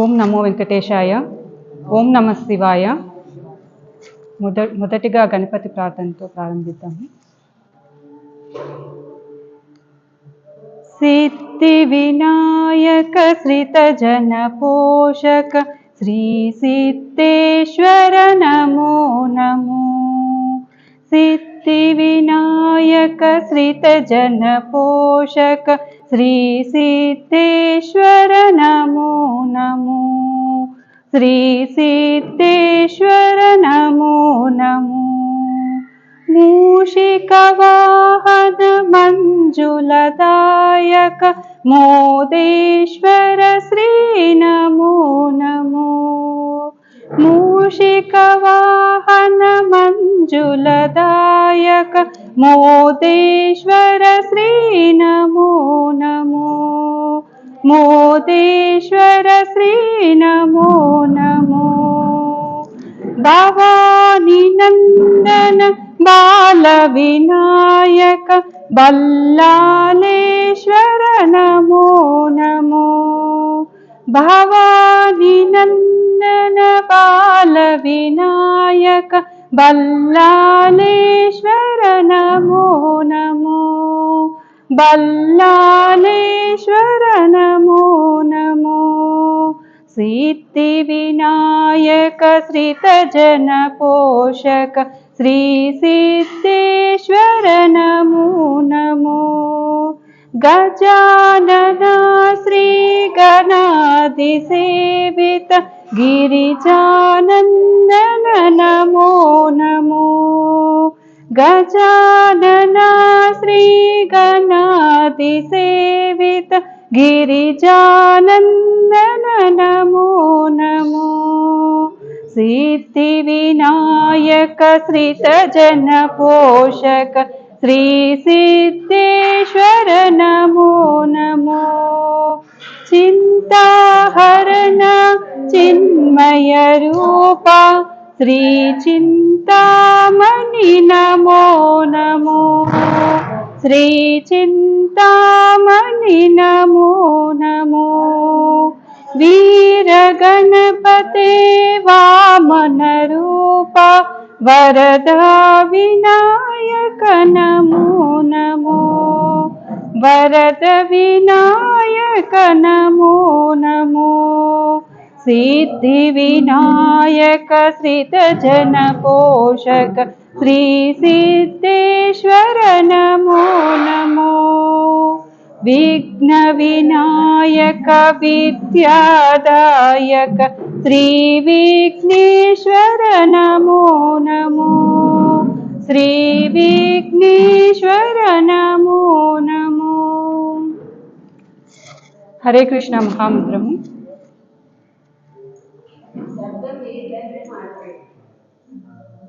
ఓం నమో వెంకటేశాయ ఓం నమ శివాయ. మొద మొదటిగా గణపతి ప్రార్థనతో ప్రారంభిద్దాము సిద్ధి వినాయక శ్రిత జన పోషక శ్రీ సిద్ధేశ్వర నమో నమో. సిద్ధి सिद्धिविनायक श्रितजनपोषक श्रीसिद्धेश्वर नमो नमो। श्रीसिद्धेश्वर नमो नमो। मूषिकवाहन मञ्जुलदायक मोदेश्वर श्री नमो नमो। मूषिकवाहन मञ्जुलदायक నమో నమో. మూషికవాహన మంజులదాయక మోదేశ్వర శ్రీ నమో నమో మోదేశ్వర శ్రీ నమో నమో. భవాని నందన బాల వినాయక బల్లాలేశ్వర నమో నమో బల్లాలేశ్వర నమో. నమో సిద్ధి వినాయక శ్రీతజన పోషక శ్రీ సిద్ధేశ్వర నమో నమో. గజానన శ్రీ గణాది సేవిత గిరిజానందన నమో నమో. గజానన గణాది సేవిత గిరిజానందన నమో. నమో సిద్ధి వినాయక శ్రిత జన పోషక శ్రీ సిద్ధేశ్వర నమో నమో. చింతాహరణ చిన్మయ రూప శ్రీ చింతామణి నమో నమో. వీర గణపతే వామన రూప వరద వినాయక నమో నమో. వరద వినాయక నమో సిద్ధి వినాయక శ్రిత జన పోషక శ్రీ సిద్ధేశ్వర నమో నమో విఘ్న వినాయక విద్యాదాయక శ్రీ విఘ్నేశ్వర నమో నమో శ్రీ విఘ్నేశ్వర నమో